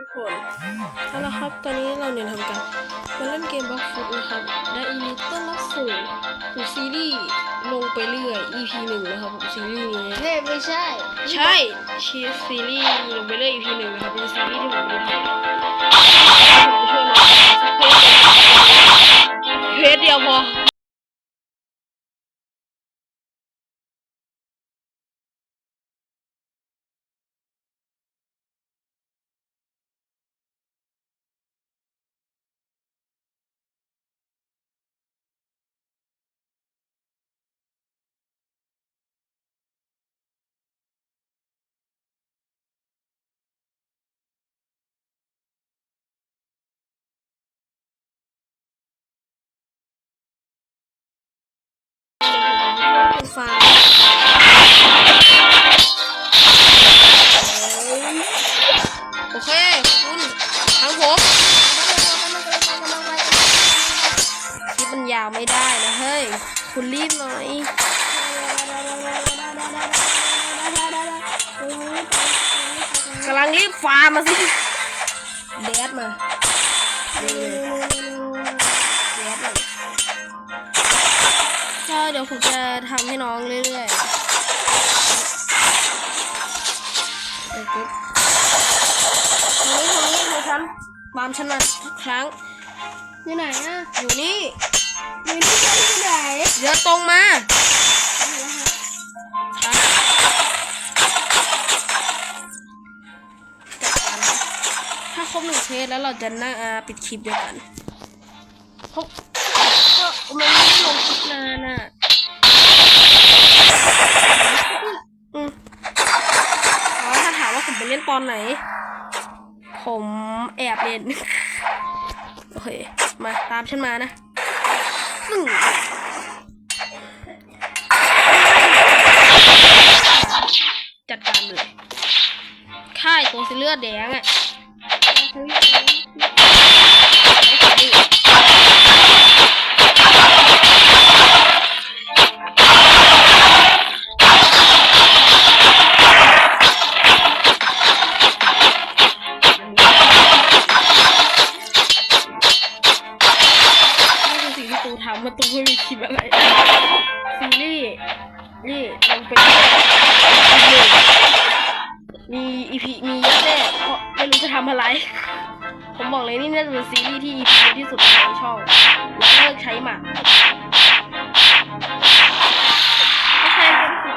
ทุกคนเอาละครับ ตอนนี้เราเนี่ยทำกันมาเล่นเกมบล็อกฟุตนะครับ และอีนี้ต้อนรับสู่สู่ซีรีส์ลงไปเรื่อย EP หนึ่งนะครับผมซีรีส์นี้เฮ้ยไม่ใช่ใช่ชีซีรีส์ลงไปเรื่อย EP หนึ่งนะครับเป็นซีรีส์ที่ผมไม่ได้ทำผมช่วยหน่ ฟ้าโอเค คุณทางผมคลิปมันยาวไม่ได้นะเฮ้ย คุณรีบหน่อยกำลังรีบฟาร์มมาสิ เดดมา เดี๋ยวผมจะทำให้น้องเรื่อยๆเดี๋ยวปุ๊บตรงนี้ตรงนี้ดูฉันฟาร์มฉันมาทุกครั้ง อยู่ไหนอะอยู่นี่อยู่ที่ไหนที่ไหนเดี๋ยวตรงมาครับจัดการนะถ้าครบหนึ่งเทสแล้วเราจะน่าอ่าปิดคลิปด้วยกันเพราะก็มันไม่ได้ลงคลิปนานอะอืมอ๋อถ้าถามว่าผมไปเล่นต อนไหน ผมแอบเล่น โอเค มาตามฉันมานะหนึ่งจัดการเลยค่ายตัวสีเลือดแดงอะ นี่ลงไปเรื่อยๆมีอีพีมีเยอะแน่เพราะไม่รู้จะทำอะไร ผมบอกเลยนี่น่าจะเป็นซีรีส์ที่อีพีที่สุดในช่องแล้วเลิกใช้หมากโอเคเป็นสิบ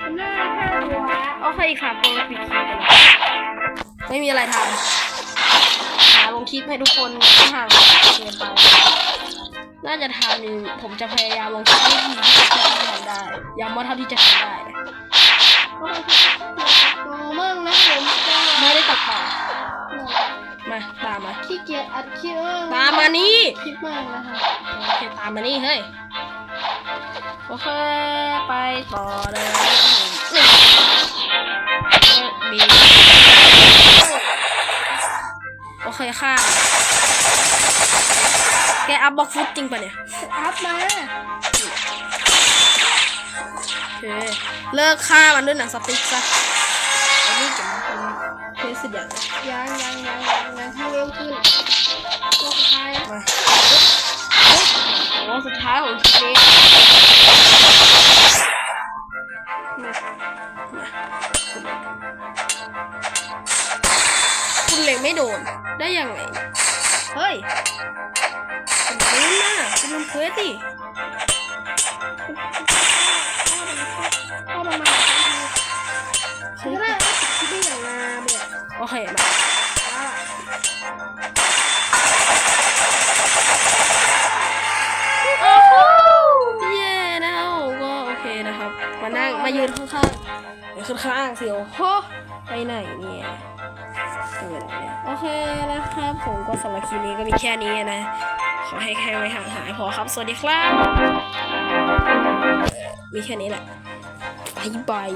หัวหน้าแค่หัวโอเคอีกสามคนแล้วปิดคลิปไปแล้วไม่มีอะไรทำหาลงคลิปให้ทุกคนห่างเกินไป น่าจะทำหนึ่งผมจะพยายามลงคลิปให้ดีที่สุดเท่าที่ทำได้ย้ำว่าเท่าที่จะทำได้โตมั่งนะผมจะไม่ได้ตัดต่อมาตามมาขี้เกียจอัดคลิปมากตามมานี่คลิปมากนะคะโอเคตามมานี่เฮ้ยโอเคไปต่อเลยนี่บีโอเคค่ะ แกอัพบล็อกฟุตจริงปะเนี่ย อัพมาโอเค เลิกฆ่ามันด้วยหนังสติ๊กซะอ้นี่เก็บมาเป็นเคสสิบอย่างยังยังยังยังยังให้เร็วขึ้นตัวสุดท้ายมาโอ้สุดท้ายของคลิปนี้คุณเล็งไม่โดนได้ยังไง เฮ้ย มนะคุณลืมเควสดิเข้ามาใหม่คือได้คิดได้อย่างงามเลยโอเคมาโอ้โหเย้นะครับก็โอเคนะครับ มานั่งมายืนข้างๆยืนข้างๆสิโอ้โหไปไหนเนี่ยเออเนี่ยโอเคนะครับผมก็สำหรับคลิปนี้ก็มีแค่นี้นะ ขอให้แค่ไว้ห่างหายพอครับ สวัสดีครับ มีแค่นี้แหละบายบาย